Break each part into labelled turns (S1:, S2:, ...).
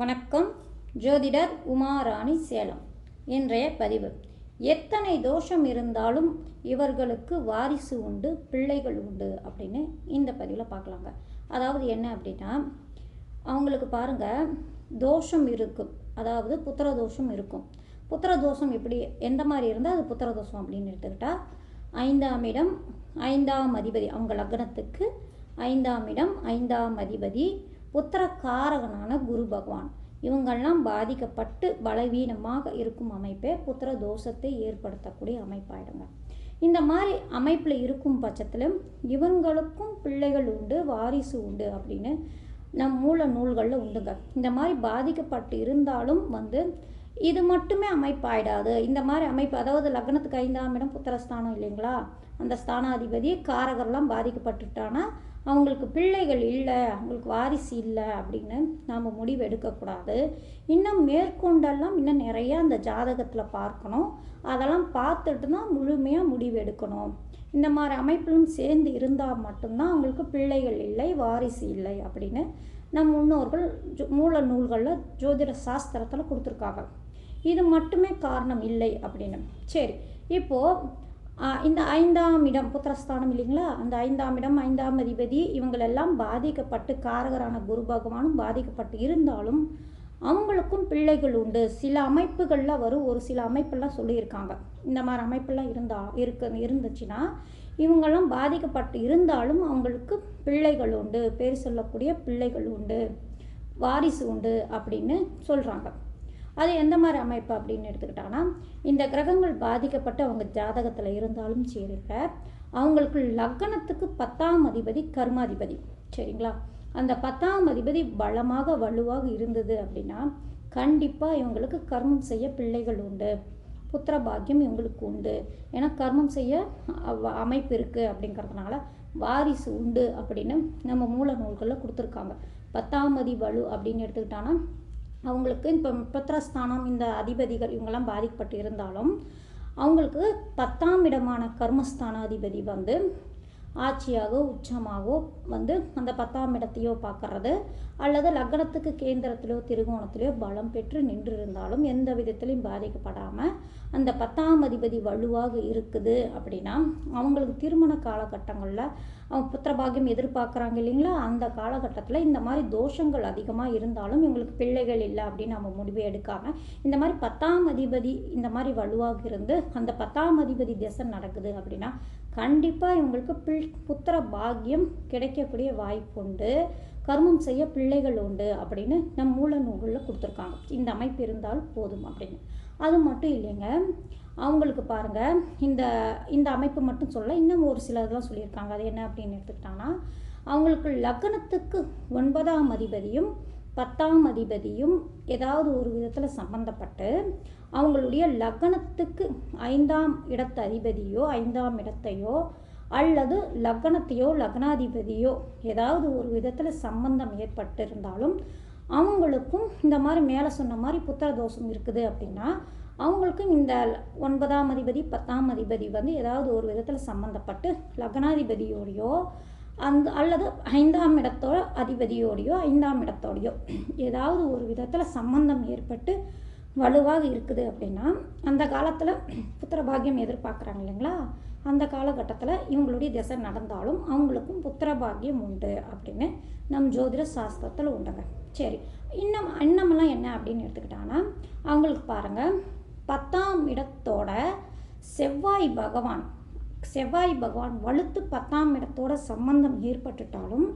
S1: வணக்கம். ஜோதிடர் உமாராணி சேலம். இன்றைய பதிவு. எத்தனை தோஷம் இருந்தாலும் இவர்களுக்கு வாரிசு உண்டு பிள்ளைகள் உண்டு அப்படின்னு இந்த பதிவில் பார்க்கலாங்க. அதாவது என்ன அப்படின்னா அவங்களுக்கு பாருங்கள் தோஷம் இருக்கும். அதாவது புத்திர தோஷம் இருக்கும். புத்திர தோஷம் எப்படி எந்த மாதிரி இருந்தால் அது புத்திர தோஷம் அப்படின்னு எடுத்துக்கிட்டால் ஐந்தாம் இடம் ஐந்தாம் அதிபதி. அவங்க லக்னத்துக்கு ஐந்தாம் இடம் ஐந்தாம் அதிபதி புத்திரக்காரகனான குரு பகவான். இவங்கெல்லாம் பாதிக்கப்பட்டு பலவீனமாக இருக்கும் அமைப்பே புத்திர தோஷத்தை ஏற்படுத்தக்கூடிய அமைப்பாயிடுங்க. இந்த மாதிரி அமைப்பில் இருக்கும் பட்சத்தில் இவங்களுக்கும் பிள்ளைகள் உண்டு வாரிசு உண்டு அப்படின்னு நம் மூல நூல்களில் உண்டுங்க. இந்த மாதிரி பாதிக்கப்பட்டு இருந்தாலும் வந்து இது மட்டுமே அமைப்பாயிடாது. இந்த மாதிரி அமைப்பு அதாவது லக்னத்துக்கு ஐந்தாம் இடம் புத்திரஸ்தானம் இல்லைங்களா? அந்த ஸ்தானாதிபதி காரகர்லாம் பாதிக்கப்பட்டுட்டானா? அவங்களுக்கு பிள்ளைகள் இல்லை அவங்களுக்கு வாரிசு இல்லை அப்படின்னு நாம் முடிவு எடுக்கக்கூடாது. இன்னும் மேற்கொண்டெல்லாம் இன்னும் நிறையா அந்த ஜாதகத்தில் பார்க்கணும். அதெல்லாம் பார்த்துட்டு தான் முழுமையாக முடிவு எடுக்கணும். இந்த மாதிரி அமைப்பிலும் சேர்ந்து இருந்தால் மட்டும்தான் அவங்களுக்கு பிள்ளைகள் இல்லை வாரிசு இல்லை அப்படின்னு நம் முன்னோர்கள் ஜோ- மூல நூல்களில் ஜோதிட சாஸ்திரத்தில் கொடுத்துருக்காங்க. இது மட்டுமே காரணம் இல்லை அப்படின்னு. சரி இப்போது இந்த ஐந்தாம் இடம் புத்திரஸ்தானம் இல்லைங்களா? அந்த ஐந்தாம் இடம் ஐந்தாம் அதிபதி இவங்களெல்லாம் பாதிக்கப்பட்டு காரகரான குரு பகவானும் பாதிக்கப்பட்டு இருந்தாலும் அவங்களுக்கும் பிள்ளைகள் உண்டு. சில அமைப்புகளில் வரும் ஒரு சில அமைப்பெல்லாம் சொல்லியிருக்காங்க. இந்த மாதிரி அமைப்பெல்லாம் இருந்தா இருக்க இருந்துச்சுன்னா இவங்கெல்லாம் பாதிக்கப்பட்டு இருந்தாலும் அவங்களுக்கு பிள்ளைகள் உண்டு. பேர் சொல்லக்கூடிய பிள்ளைகள் உண்டு. வாரிசு உண்டு அப்படின்னு சொல்கிறாங்க அது எந்த மாதிரி அமைப்பு அப்படின்னு எடுத்துக்கிட்டாங்கன்னா இந்த கிரகங்கள் பாதிக்கப்பட்டு அவங்க ஜாதகத்தில் இருந்தாலும் சரிங்க அவங்களுக்கு லக்னத்துக்கு பத்தாம் அதிபதி கர்மாதிபதி. சரிங்களா? அந்த பத்தாம் அதிபதி பலமாக வலுவாக இருந்தது அப்படின்னா கண்டிப்பாக இவங்களுக்கு கர்மம் செய்ய பிள்ளைகள் உண்டு. புத்திர பாக்கியம் இவங்களுக்கு உண்டு. ஏன்னா கர்மம் செய்ய அமைப்பு இருக்குது அப்படிங்கிறதுனால வாரிசு உண்டு அப்படின்னு நம்ம மூல நூல்களில் கொடுத்துருக்காங்க. பத்தாம் அதி வலு அப்படின்னு எடுத்துக்கிட்டான்னா அவங்களுக்கு இப்போ புத்திரஸ்தானம் இந்த அதிபதிகள் இவங்கெல்லாம் பாதிக்கப்பட்டு இருந்தாலும் அவங்களுக்கு பத்தாம் இடமான கர்மஸ்தான அதிபதி வந்து ஆட்சியாகவோ உச்சமாகவோ வந்து அந்த பத்தாம் இடத்தையோ பார்க்கறது அல்லது லக்னத்துக்கு கேந்திரத்திலோ திருகோணத்திலோ பலம் பெற்று நின்று இருந்தாலும் எந்த விதத்திலையும் பாதிக்கப்படாமல் அந்த பத்தாம் அதிபதி வலுவாக இருக்குது அப்படின்னா அவங்களுக்கு திருமண காலகட்டங்களில் அவங்க புத்திரபாகியம் எதிர்பார்க்குறாங்க இல்லைங்களா? அந்த காலகட்டத்தில் இந்த மாதிரி தோஷங்கள் அதிகமாக இருந்தாலும் இவங்களுக்கு பிள்ளைகள் இல்லை அப்படின்னு நம்ம முடிவு எடுக்காமல் இந்த மாதிரி பத்தாம் அதிபதி இந்த மாதிரி வலுவாக இருந்து அந்த பத்தாம் அதிபதி திசை நடக்குது அப்படின்னா கண்டிப்பாக இவங்களுக்கு பில் புத்திர பாக்கியம் கிடைக்கக்கூடிய வாய்ப்பு உண்டு. கர்மம் செய்ய பிள்ளைகள் உண்டு அப்படின்னு நம் மூல நூல்களில் கொடுத்துருக்காங்க. இந்த அமைப்பு இருந்தால் போதும் அப்படின்னு. அது மட்டும் இல்லைங்க. அவங்களுக்கு பாருங்கள் இந்த இந்த அமைப்பு மட்டும் சொல்ல இன்னும் ஒரு சில சொல்லியிருக்காங்க. அது என்ன அப்படின்னு எடுத்துக்கிட்டாங்கன்னா அவங்களுக்கு லக்னத்துக்கு ஒன்பதாம் அதிபதியும் பத்தாம் அதிபதியும் ஏதாவது ஒரு விதத்தில் சம்பந்தப்பட்டு அவங்களுடைய லக்னத்துக்கு ஐந்தாம் இடத்து அதிபதியோ ஐந்தாம் இடத்தையோ அல்லது லக்னத்தையோ லக்னாதிபதியோ ஏதாவது ஒரு விதத்தில் சம்பந்தம் ஏற்பட்டிருந்தாலும் அவங்களுக்கும் இந்த மாதிரி மேலே சொன்ன மாதிரி புத்திர தோஷம் இருக்குது அப்படின்னா அவங்களுக்கும் இந்த ஒன்பதாம் அதிபதி பத்தாம் அதிபதி வந்து ஏதாவது ஒரு விதத்தில் சம்மந்தப்பட்டு லக்னாதிபதியோடையோ அந்த அல்லது ஐந்தாம் இடத்தோட அதிபதியோடையோ ஐந்தாம் இடத்தோடையோ ஏதாவது ஒரு விதத்தில் சம்பந்தம் ஏற்பட்டு வலுவாக இருக்குது அப்படின்னா அந்த காலத்தில் புத்திர பாக்கியம் எதிர்பார்க்குறாங்க இல்லைங்களா? அந்த காலகட்டத்தில் இவங்களுடைய திசை நடந்தாலும் அவங்களுக்கும் புத்திர பாக்கியம் உண்டு அப்படின்னு நம் ஜோதிட சாஸ்திரத்தில் உண்டுங்க. சரி இன்னும் இன்னமெல்லாம் என்ன அப்படின்னு எடுத்துக்கிட்டாங்கன்னா அவங்களுக்கு பாருங்கள் பத்தாம் இடத்தோட செவ்வாய் பகவான் செவ்வாய் பகவான் வலுத்து பத்தாம் இடத்தோட சம்பந்தம் ஏற்பட்டுட்டாலும்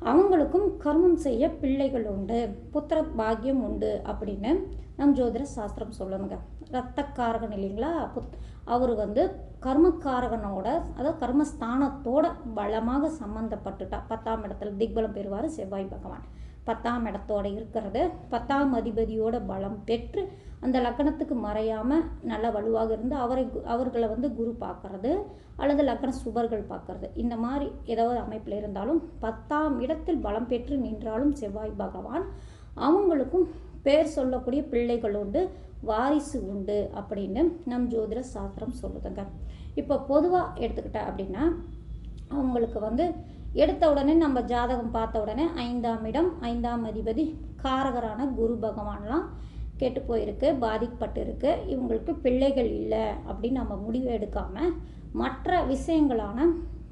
S1: அவங்களுக்கும் கர்மம் செய்ய பிள்ளைகள் உண்டு புத்திர பாக்கியம் உண்டு அப்படின்னு நம் ஜோதிட சாஸ்திரம் சொல்லணுங்க ரத்தக்காரகன் இல்லைங்களா? புத் அவர் வந்து கர்மக்காரகனோட அதாவது கர்மஸ்தானத்தோட பலமாக சம்மந்தப்பட்டுட்டா பத்தாம் இடத்துல திக்பலம் பெறுவார் செவ்வாய் பகவான். பத்தாம் இடத்தோட இருக்கிறது. பத்தாம் அதிபதியோட பலம் பெற்று அந்த லக்னத்துக்கு மறையாமல் நல்ல வலுவாக இருந்து அவரை அவர்களை வந்து குரு பார்க்கறது அல்லது லக்ன சுபர்கள் பார்க்கறது. இந்த மாதிரி ஏதாவது அமைப்பில் இருந்தாலும் பத்தாம் இடத்தில் பலம் பெற்று நின்றாலும் செவ்வாய் பகவான் அவங்களுக்கும் பேர் சொல்லக்கூடிய பிள்ளைகள் உண்டு வாரிசு உண்டு அப்படின்னு நம் ஜோதிட சாஸ்திரம் சொல்லுதுங்க. இப்போ பொதுவாக எடுத்துக்கிட்டேன் அப்படின்னா அவங்களுக்கு வந்து எடுத்த உடனே நம்ம ஜாதகம் பார்த்த உடனே ஐந்தாம் இடம் ஐந்தாம் அதிபதி காரகரான குரு பகவான்லாம் கெட்டு போயிருக்கு பாதிக்கப்பட்டிருக்கு. இவங்களுக்கு பிள்ளைகள் இல்லை அப்படின்னு நம்ம முடிவு எடுக்காமல் மற்ற விஷயங்களான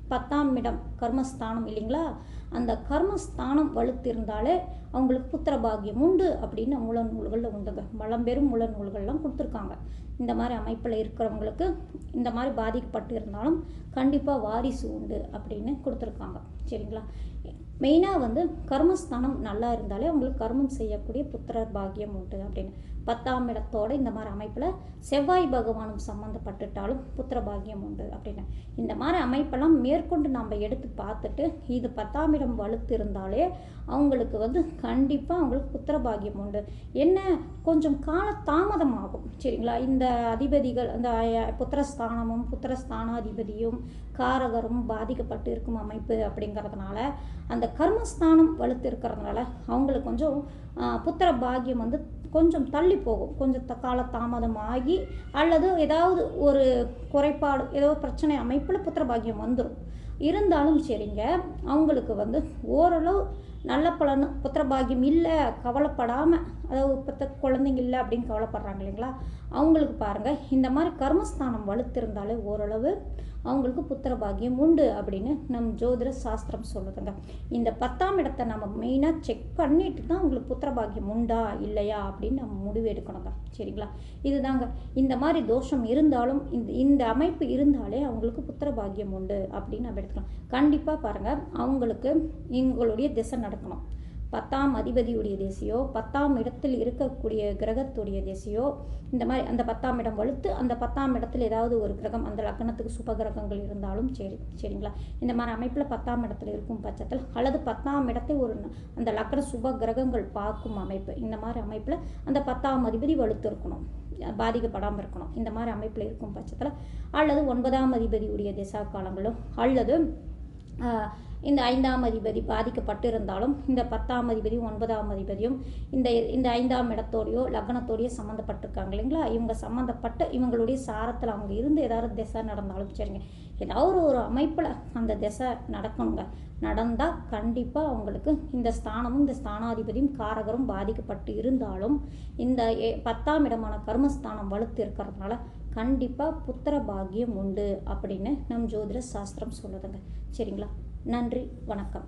S1: பத்தாம் இடம் கர்மஸ்தானம் இல்லைங்களா? அந்த கர்மஸ்தானம் வலுத்திருந்தாலே அவங்களுக்கு புத்திர பாகியம் உண்டு அப்படின்னு மூல நூல்களில் உண்டுங்க. மலம்பெரும் மூல நூல்கள்லாம் கொடுத்துருக்காங்க. இந்த மாதிரி அமைப்பில் இருக்கிறவங்களுக்கு இந்த மாதிரி பாதிக்கப்பட்டு இருந்தாலும் கண்டிப்பாக வாரிசு உண்டு அப்படின்னு கொடுத்துருக்காங்க. சரிங்களா? மெயினாக வந்து கர்மஸ்தானம் நல்லா இருந்தாலே அவங்களுக்கு கர்மம் செய்யக்கூடிய புத்திரர் பாகியம் உண்டு அப்படின்னு. பத்தாம் இடத்தோட இந்த மாதிரி அமைப்பில் செவ்வாய் பகவானும் சம்மந்தப்பட்டுட்டாலும் புத்திரபாகியம் உண்டு அப்படின்னு. இந்த மாதிரி அமைப்பெல்லாம் மேற்கொண்டு நம்ம எடுத்து பார்த்துட்டு இது பத்தாம் இடம் வலுத்து இருந்தாலே அவங்களுக்கு வந்து கண்டிப்பாக அவங்களுக்கு புத்திரபாகியம் உண்டு. என்ன? கொஞ்சம் கால தாமதம் ஆகும் சரிங்களா இந்த அதிபதிகள் அந்த புத்திரஸ்தானமும் புத்திரஸ்தானாதிபதியும் காரகரும் பாதிக்கப்பட்டு இருக்கும் அமைப்பு அப்படிங்கிறதுனால அந்த கர்மஸ்தானம் வலுத்து இருக்கிறதுனால அவங்களுக்கு கொஞ்சம் புத்திர பாகியம் வந்து கொஞ்சம் தள்ளி போகும். கொஞ்சம் த கால தாமதமாகி அல்லது ஏதாவது ஒரு குறைபாடு ஏதோ பிரச்சனை அமைப்பில் புத்திரபாகியம் வந்துடும் இருந்தாலும் சரிங்க அவங்களுக்கு வந்து ஓரளவு நல்ல பலன் புத்திரபாகியம் இல்லை கவலைப்படாமல் அதாவது இப்போ குழந்தைங்க இல்லை அப்படின்னு கவலைப்படுறாங்க இல்லைங்களா? அவங்களுக்கு பாருங்கள் இந்த மாதிரி கர்மஸ்தானம் வலுத்திருந்தாலே ஓரளவு அவங்களுக்கு புத்திர பாகியம் உண்டு அப்படின்னு நம் ஜோதிட சாஸ்திரம் சொல்லுதுங்க. இந்த பத்தாம் இடத்தை நம்ம மெயினாக செக் பண்ணிட்டு தான் உங்களுக்கு புத்திர பாகியம் உண்டா இல்லையா அப்படின்னு நம்ம முடிவு எடுக்கணுங்க. சரிங்களா? இதுதாங்க. இந்த மாதிரி தோஷம் இருந்தாலும் இந்த இந்த அமைப்பு இருந்தாலே அவங்களுக்கு புத்திர பாகியம் உண்டு அப்படின்னு நம்ம எடுத்துக்கலாம். கண்டிப்பாக பாருங்கள் அவங்களுக்கு எங்களுடைய திசை நடக்கணும். பத்தாம் அதிபதியுடைய திசையோ பத்தாம் இடத்தில் இருக்கக்கூடிய கிரகத்துடைய திசையோ இந்த மாதிரி அந்த பத்தாம் இடம் வலுத்து அந்த பத்தாம் இடத்துல ஏதாவது ஒரு கிரகம் அந்த லக்னத்துக்கு சுப கிரகங்கள் இருந்தாலும் சரி சரிங்களா? இந்த மாதிரி அமைப்பில் பத்தாம் இடத்துல இருக்கும் பட்சத்தில் அல்லது பத்தாம் இடத்தை ஒரு அந்த லக்ன சுப கிரகங்கள் பார்க்கும் அமைப்பு. இந்த மாதிரி அமைப்பில் அந்த பத்தாம் அதிபதி வலுத்து இருக்கணும் பாதிக்கப்படாமல் இருக்கணும். இந்த மாதிரி அமைப்பில் இருக்கும் பட்சத்தில் அல்லது ஒன்பதாம் அதிபதியுடைய திசா காலங்களோ அல்லது இந்த ஐந்தாம் அதிபதி பாதிக்கப்பட்டிருந்தாலும் இந்த பத்தாம் அதிபதியும் ஒன்பதாம் அதிபதியும் இந்த இந்த ஐந்தாம் இடத்தோடையோ லக்னத்தோடையோ சம்மந்தப்பட்டிருக்காங்க இல்லைங்களா? இவங்க சம்மந்தப்பட்ட இவங்களுடைய சாரத்தில் அவங்க இருந்து ஏதாவது திசை நடந்தாலும் சரிங்க. ஏதாவது ஒரு அமைப்பில் அந்த திசை நடக்கணுங்க. நடந்தால் கண்டிப்பாக அவங்களுக்கு இந்த ஸ்தானமும் இந்த ஸ்தானாதிபதியும் காரகரும் பாதிக்கப்பட்டு இருந்தாலும் இந்த பத்தாம் இடமான கர்மஸ்தானம் வலுத்து இருக்கிறதுனால கண்டிப்பாக புத்திர பாக்கியம் உண்டு அப்படின்னு நம் ஜோதிட சாஸ்திரம் சொல்லுதுங்க. சரிங்களா? நன்றி வணக்கம்.